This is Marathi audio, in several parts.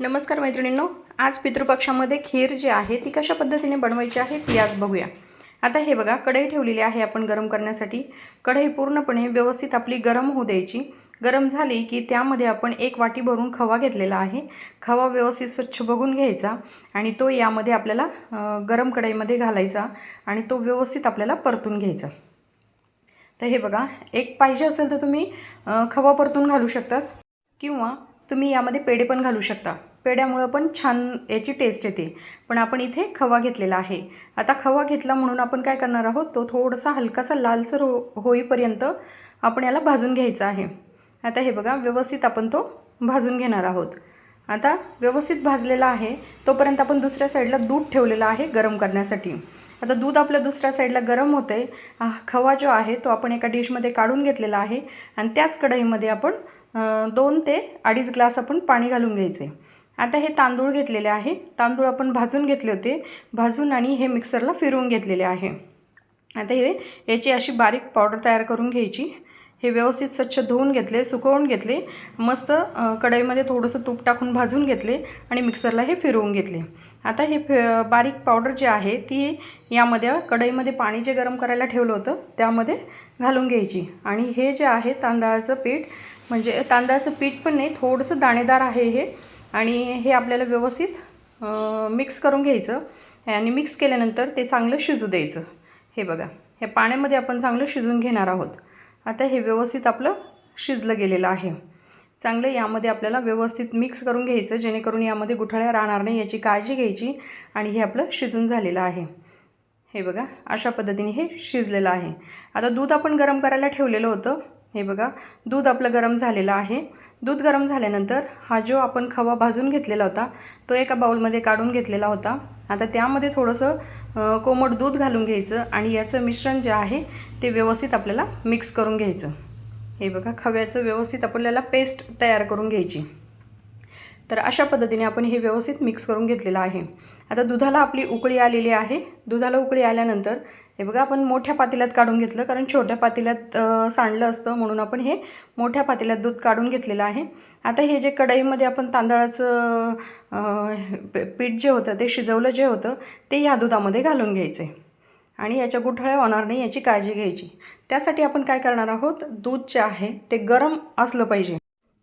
नमस्कार मैत्रिणींनो आज पितृपक्षामध्ये खीर जी आहे ती कशा पद्धतीने बनवायची आहे ती आज बघूया. आता हे बघा कढई ठेवलेली आहे आपण गरम करण्यासाठी. कढई पूर्णपणे व्यवस्थित आपली गरम होऊ द्यायची. गरम झाली की त्यामध्ये आपण एक वाटी भरून खवा घेतलेला आहे. खवा व्यवस्थित स्वच्छ बघून घ्यायचा आणि तो यामध्ये आपल्याला गरम कढईमध्ये घालायचा आणि तो व्यवस्थित आपल्याला परतून घ्यायचा. तर हे बघा एक पाहिजे असेल तर तुम्ही खवा परतून घालू शकतात किंवा तुम्ही यामध्ये पेढे पण घालू शकता. पेढ्यामुळं पण छान याची टेस्ट येते. पण आपण इथे खवा घेतलेला आहे. आता खवा घेतला म्हणून आपण काय करणार आहोत? तो थोडासा हलकासा लालसर हो होईपर्यंत आपण याला भाजून घ्यायचा आहे. आता हे बघा व्यवस्थित आपण तो भाजून घेणार आहोत. आता व्यवस्थित भाजलेला आहे तोपर्यंत आपण दुसऱ्या साईडला दूध ठेवलेलं आहे गरम करण्यासाठी. आता दूध आपलं दुसऱ्या साईडला गरम होतं आहे खवा जो आहे तो आपण एका डिशमध्ये काढून घेतलेला आहे. आणि त्याच कढईमध्ये आपण दोन ते अडीच ग्लास आपण पाणी घालून घ्यायचे आता हे तांदूळ घेतलेले आहे. तांदूळ आपण भाजून घेतले होते. भाजून आणि हे मिक्सरला फिरवून घेतलेले आहे. आता हे याची अशी बारीक पावडर तयार करून घ्यायची. हे व्यवस्थित स्वच्छ धुवून घेतले सुकवून घेतले. मस्त कढईमध्ये थोडंसं तूप टाकून भाजून घेतले आणि मिक्सरला हे फिरवून घेतले. आता हे फि बारीक पावडर जी आहे ती यामध्ये कढईमध्ये पाणी जे गरम करायला ठेवलं होतं त्यामध्ये घालून घ्यायची. आणि हे जे आहे तांदळाचं पीठ म्हणजे तांदळाचं पीठ पण नाही थोडंसं दाणेदार आहे हे. आणि हे आपल्याला व्यवस्थित मिक्स करून घ्यायचं. आणि मिक्स केल्यानंतर ते चांगलं शिजू द्यायचं. हे बघा हे पाण्यामध्ये आपण चांगलं शिजून घेणार आहोत. आता हे व्यवस्थित आपलं शिजलं गेलेलं आहे. चांगलं यामध्ये आपल्याला व्यवस्थित मिक्स करून घ्यायचं जेणेकरून यामध्ये गुठळ्या राहणार नाही याची काळजी घ्यायची आणि हे आपलं शिजून झालेलं आहे. हे बघा अशा पद्धतीने हे शिजलेलं आहे. आता दूध आपण गरम करायला ठेवलेलं होतं. हे बघा दूध आपलं गरम झालेलं आहे. दूध गरम झाल्यानंतर हा जो आपण खवा भाजून घेतलेला होता तो एका बाउलमध्ये काढून घेतलेला होता. आता त्यामध्ये थोडंसं कोमट दूध घालून घ्यायचं आणि याचं मिश्रण जे आहे ते व्यवस्थित आपल्याला मिक्स करून घ्यायचं. हे बघा खव्याचं व्यवस्थित आपल्याला पेस्ट तयार करून घ्यायची. तर अशा पद्धतीने आपण हे व्यवस्थित मिक्स करून घेतलेलं आहे. आता दुधाला आपली उकळी आलेली आहे. दुधाला उकळी आल्यानंतर हे बघा आपण मोठ्या पातेल्यात काढून घेतलं कारण छोट्या पातेल्यात सांडलं असतं म्हणून आपण हे मोठ्या पातेल्यात दूध काढून घेतलेलं आहे. आता हे जे कढईमध्ये आपण तांदळाचं पीठ जे होतं ते शिजवलं जे होतं ते ह्या दुधामध्ये घालून घ्यायचं. आहे आणि याच्या गुठळ्या होणार नाही याची काळजी घ्यायची. त्यासाठी आपण काय करणार आहोत? दूध जे आहे ते गरम असलं पाहिजे.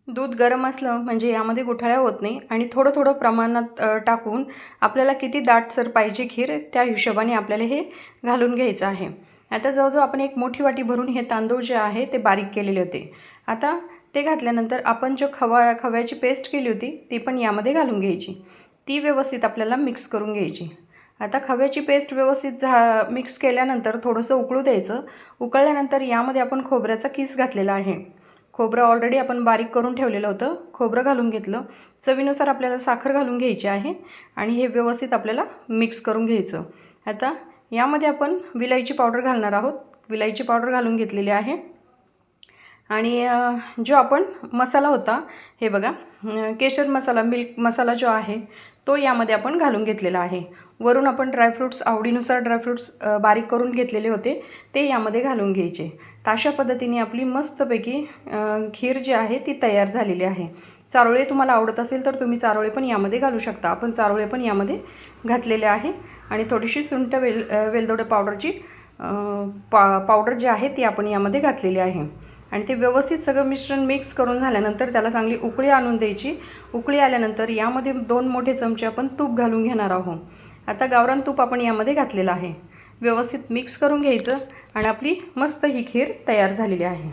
दूध गरम असलं म्हणजे यामध्ये गुठळ्या होत नाही आणि थोडं थोडं प्रमाणात टाकून आपल्याला किती दाटसर पाहिजे खीर त्या हिशोबाने आपल्याला हे घालून घ्यायचं आहे. आता जवळजवळ आपण एक मोठी वाटी भरून हे तांदूळ जे आहे ते बारीक केलेले होते. आता ते घातल्यानंतर आपण जो खवा खव्याची पेस्ट केली होती ती पण यामध्ये घालून घ्यायची. ती व्यवस्थित आपल्याला मिक्स करून घ्यायची. आता खव्याची पेस्ट व्यवस्थित झा मिक्स केल्यानंतर थोडंसं उकळू द्यायचं. उकळल्यानंतर यामध्ये आपण खोबऱ्याचा किस घातलेला आहे. खोबरं ऑलरेडी आपण बारीक करून ठेवलेलं होतं. खोबरं घालून घेतलं. चवीनुसार आपल्याला साखर घालून घ्यायची आहे आणि हे व्यवस्थित आपल्याला मिक्स करून घ्यायचं. आता यामध्ये आपण विलायची पावडर घालणार आहोत. विलायची पावडर घालून घेतलेली आहे. आणि जो आपण मसाला होता हे बघा केशर मसाला मिल्क मसाला जो आहे तो यामध्ये आपण घालून घेतलेला आहे. वरून आपण ड्रायफ्रूट्स आवडीनुसार ड्रायफ्रूट्स बारीक करून घेतलेले होते. ते यामध्ये घालून घ्यायचे. तर अशा पद्धतीने आपली मस्तपैकी खीर जी आहे ती तयार झालेली आहे. चारोळे तुम्हाला आवडत असेल तर तुम्ही चारोळे पण यामध्ये घालू शकता. आपण चारोळे पण यामध्ये घातलेले आहे. आणि थोडीशी सुंट वेल वेलदोडे पावडरची पा पावडर जी आहे ती आपण यामध्ये घातलेली आहे. आणि ते व्यवस्थित सगळं मिश्रण मिक्स करून झाल्यानंतर त्याला चांगली उकळी आणून द्यायची. उकळी आल्यानंतर यामध्ये दोन मोठे चमचे आपण तूप घालून घेणार आहोत. आता गावरान तूप आपण यामध्ये घातलेलं आहे. व्यवस्थित मिक्स करून घ्यायचं आणि आपली मस्त ही खीर तयार झालेली आहे.